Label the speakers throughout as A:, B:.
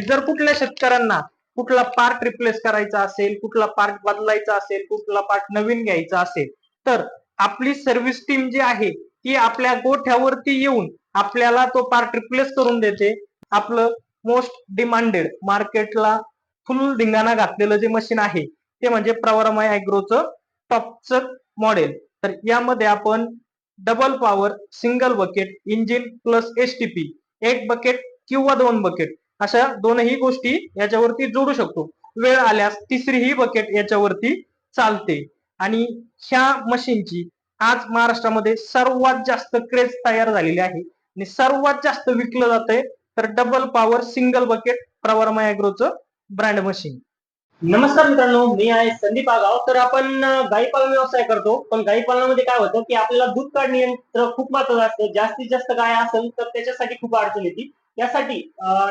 A: जर कुठल्या शेतकऱ्यांना कुठला पार्ट रिप्लेस करायचा असेल कुठला पार्ट बदलायचा असेल कुठला पार्ट नवीन घ्यायचा असेल तर आपली सर्व्हिस टीम जी आहे ती आपल्या गोठ्यावरती येऊन आपल्याला तो पार्ट रिप्लेस करून देते. आपलं मोस्ट डिमांडेड मार्केटला फुल धिंगाणा घातलेलं जे मशीन आहे ते म्हणजे प्रवरमाय अॅग्रोचं टॉपचं मॉडेल तर यामध्ये आपण double power single bucket engine plus STP एक बकेट किंवा दोन बकेट अशा दोनही गोष्टी याच्यावरती जोडू शकतो. वेळ आल्यास तिसरीही बकेट याच्यावरती चालते. आणि ह्या मशीनची आज महाराष्ट्रामध्ये सर्वात जास्त क्रेज तयार झालेली आहे. आणि सर्वात जास्त विकलं जातंय तर डबल पॉवर सिंगल बकेट प्रवर अॅग्रोचं ब्रँड मशीन
B: नमस्कार मित्रांनो मी आहे संदीप आगाव. तर आपण गाई पालन व्यवसाय करतो. पण गाई पालनामध्ये काय होतं की आपल्याला दूध काढणे यंत्र खूप महत्वाचं असतं. जास्तीत जास्त गाय असेल तर त्याच्यासाठी खूप अडचण येते. यासाठी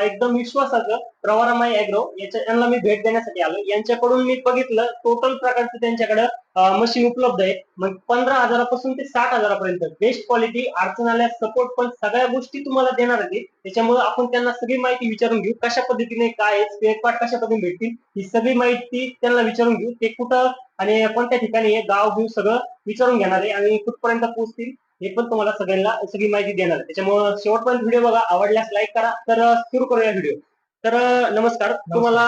B: एकदम विश्वासाचं प्रवरामाई अॅग्रो याच्या यांना मी भेट देण्यासाठी आलो यांच्याकडून मी बघितलं टोटल प्रकारचं त्यांच्याकडे मशीन उपलब्ध आहे. मग पंधरा हजारापासून ते साठ हजारापर्यंत. बेस्ट क्वालिटी अडचण आल्या सपोर्ट पण सगळ्या गोष्टी तुम्हाला देणार आहेत त्याच्यामुळे आपण त्यांना सगळी माहिती विचारून घेऊ कशा पद्धतीने काय स्पेअर पार्ट कशा पद्धतीने भेटतील ही सगळी माहिती त्यांना विचारून घेऊ. ते कुठं आणि कोणत्या ठिकाणी गाव घेऊ सगळं विचारून घेणार आहे आणि कुठपर्यंत पोहोचतील हे पण तुम्हाला सगळ्यांना सगळी माहिती देणार. त्याच्यामुळे शेवटपर्यंत व्हिडिओ बघा. आवडल्यास लाईक करा. तर सुरू करूया व्हिडिओ. तर नमस्कार. तुम्हाला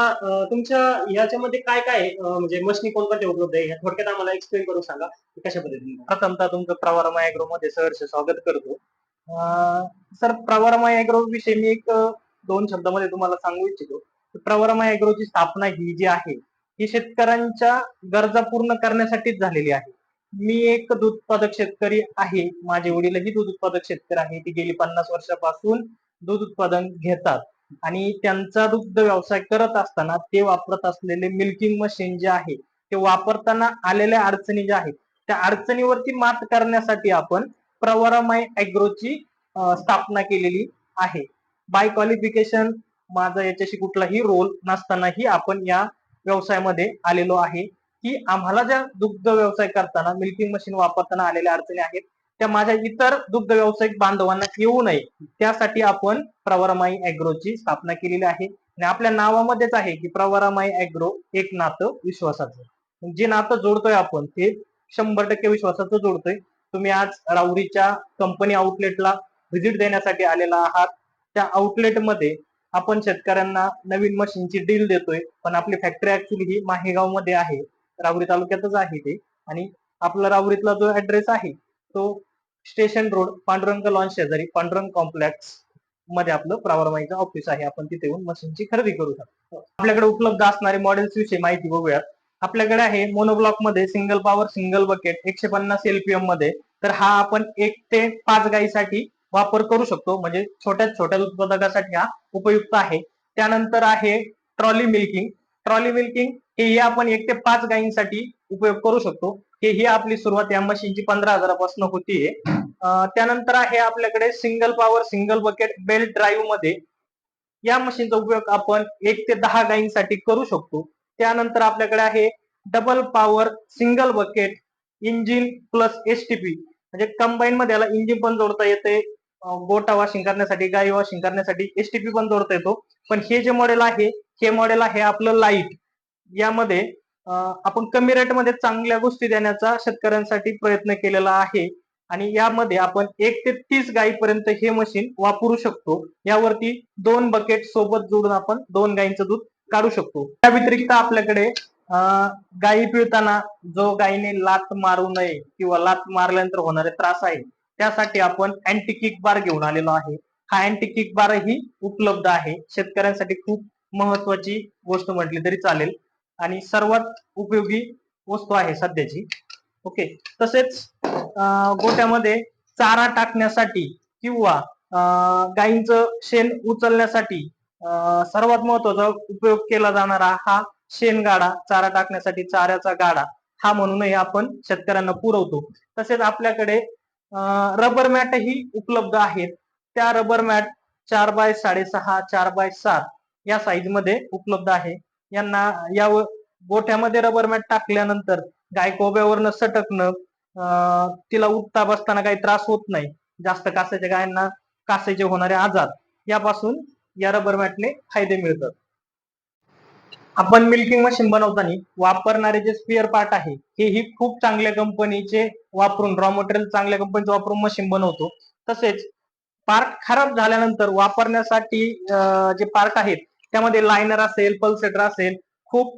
B: तुमच्या ह्याच्यामध्ये काय काय म्हणजे मशीनी कोणकोणत्या उपलब्ध आहे? ह्या थोडक्यात आम्हाला एक्सप्लेन करून सांगा. कशा पद्धतीने?
A: प्रथमतः तुमचं प्रवरमा अॅग्रो मध्ये सहर्ष स्वागत करतो. सर प्रवरमा अॅग्रो विषयी मी एक दोन शब्दामध्ये तुम्हाला सांगू इच्छितो. प्रवरमा अॅग्रोची स्थापना ही जी आहे ही शेतकऱ्यांच्या गरजा पूर्ण करण्यासाठीच झालेली आहे. मी एक दूध उत्पादक शेतकरी आहे. माझे वडीलही दूध उत्पादक शेतकरी आहे ती गेली पन्नास वर्षापासून दूध उत्पादन घेतात. आणि त्यांचा दुग्ध व्यवसाय करत असताना ते वापरत असलेले मिल्किंग मशीन जे आहे ते वापरताना आलेल्या अडचणी ज्या आहेत त्या अडचणीवरती मात करण्यासाठी आपण प्रवरामाय अॅग्रोची स्थापना केलेली आहे. बाय क्वालिफिकेशन माझा याच्याशी कुठलाही रोल नसतानाही आपण या व्यवसायामध्ये आलेलो आहे. की आम्हाला ज्या दुग्ध व्यवसाय करताना मिल्किंग मशीन वापरताना आलेल्या अडचणी आहेत त्या माझ्या इतर दुग्ध व्यावसायिक बांधवांना येऊ नये. त्यासाठी आपण प्रवरामाई अॅग्रोची स्थापना केलेली आहे. आणि आपल्या नावामध्येच आहे की प्रवरामाई अॅग्रो एक नातं विश्वासाचं. जे नातं जोडतोय आपण ते शंभर टक्के विश्वासाचं जोडतोय. तुम्ही आज राऊरीच्या कंपनी आउटलेटला व्हिजिट देण्यासाठी आलेला आहात. त्या आउटलेटमध्ये आपण शेतकऱ्यांना नवीन मशीनची डील देतोय. पण आपली फॅक्टरी ऍक्च्युली ही माहेगावमध्ये आहे. राहुरी तालुक्यातच आहे ते. आणि आपला राहुरीतला जो ऍड्रेस आहे तो स्टेशन रोड पांडुरंग लॉन्च शेजारी पांडुरंग कॉम्प्लेक्समध्ये आपलं प्रावरमाईचं ऑफिस आहे. आपण तिथे येऊन मशीनची खरेदी करू शकतो. आपल्याकडे उपलब्ध असणारे मॉडेल्स विषयी माहिती बघूयात. आपल्याकडे आहे मोनोब्लॉकमध्ये सिंगल पॉवर सिंगल बकेट एकशे पन्नास एलपीएममध्ये. तर हा आपण एक ते पाच गायीसाठी वापर करू शकतो. म्हणजे छोट्या छोट्या उत्पादकासाठी हा उपयुक्त आहे. त्यानंतर आहे ट्रॉली मिल्किंग ट्रॉली मिल्किंग हे आपण एक ते पाच गायींसाठी उपयोग करू शकतो. हे ही आपली सुरुवात या मशीनची पंधरा हजारापासून होतीये. त्यानंतर आहे आपल्याकडे single power single bucket belt ड्राईव्हमध्ये या मशीनचा उपयोग आपण एक ते दहा गायींसाठी करू शकतो. त्यानंतर आपल्याकडे आहे double power single bucket engine plus STP म्हणजे कंबाईन मध्ये याला इंजिन पण जोडता येते. गोटा वॉशिंग करण्यासाठी गाई वॉशिंग करण्यासाठी एसटीपी पण जोडता येतो. पण हे जे मॉडेल आहे हे मॉडेल आहे आपलं लाइट यामध्ये आपण कमी रेटमध्ये चांगल्या गोष्टी देण्याचा शेतकऱ्यांसाठी प्रयत्न केलेला आहे. आणि यामध्ये आपण एक ते तीस गायीपर्यंत हे मशीन वापरू शकतो. यावरती दोन बकेट सोबत जोडून आपण दोन गायींचं दूध काढू शकतो. त्या व्यतिरिक्त आपल्याकडे गायी पिळताना जो गायीने लात मारू नये किंवा लात मारल्यानंतर होणारे त्रास आहे त्यासाठी आपण अँटी किक बार घेऊन आलेलो आहे. हा अँटी किक बार ही उपलब्ध आहे. शेतकऱ्यांसाठी खूप महत्वाची गोष्ट म्हटली तरी चालेल. आणि सर्वात उपयोगी वस्तू आहे सध्याची. ओके तसेच गोट्यामध्ये चारा टाकण्यासाठी किंवा अं, गायींचं शेण उचलण्यासाठी सर्वात महत्त्वाचा उपयोग केला जाणारा हा शेण गाडा चारा टाकण्यासाठी चाऱ्याचा गाडा हा म्हणूनही आपण शेतकऱ्यांना पुरवतो. तसेच आपल्याकडे रबर मॅट ही उपलब्ध आहेत. त्या रबर मॅट चार बाय साडेसहा चार बाय सात या साईजमध्ये उपलब्ध आहे. यांना या गोठ्यामध्ये रबर मॅट टाकल्यानंतर गाय कोब्यावरनं सटकणं अं, तिला उठता बसताना काही त्रास होत नाही. जास्त कासाच्या गायांना कासाचे होणारे आजार यापासून या रबर मॅटने फायदे मिळतात. आपण मिल्किंग मशीन बनवताना वापरणारे जे स्पेअर पार्ट आहे हे ही खूप चांगल्या कंपनीचे वापरून रॉ मटेरियल चांगल्या कंपनीचे वापरून मशीन बनवतो. तसेच पार्ट खराब झाल्यानंतर वापरण्यासाठी जे पार्ट आहेत त्यामध्ये लायनर असेल पल्सेटर असेल खूप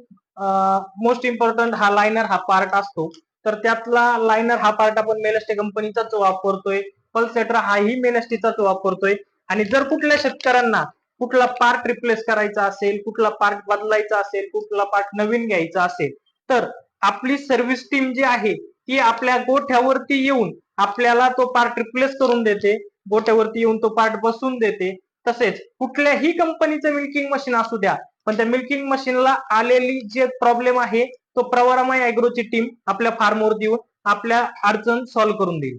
A: मोस्ट इम्पॉर्टंट हा लायनर हा पार्ट असतो. तर त्यातला लायनर हा पार्ट आपण मेलस्टे कंपनीचाच वापरतोय. पल्सेटर हाही मेलस्टीचाच वापरतोय. आणि जर कुठल्या शेतकऱ्यांना कुठला पार्ट रिप्लेस करायचा असेल कुठला पार्ट बदलायचा असेल कुठला पार्ट नवीन घ्यायचा असेल तर आपली सर्व्हिस टीम जी आहे ती आपल्या गोठ्यावरती येऊन आपल्याला तो पार्ट रिप्लेस करून देते. गोठ्यावरती येऊन तो पार्ट बसून देते. तसेच कुठल्याही कंपनीचं मिल्किंग मशीन असू द्या पण त्या मिल्किंग मशीनला आलेली जे प्रॉब्लेम आहे तो प्रवरामाय अॅग्रोची टीम आपल्या फार्मवर देऊन आपल्या अडचण सॉल्व्ह करून देईल.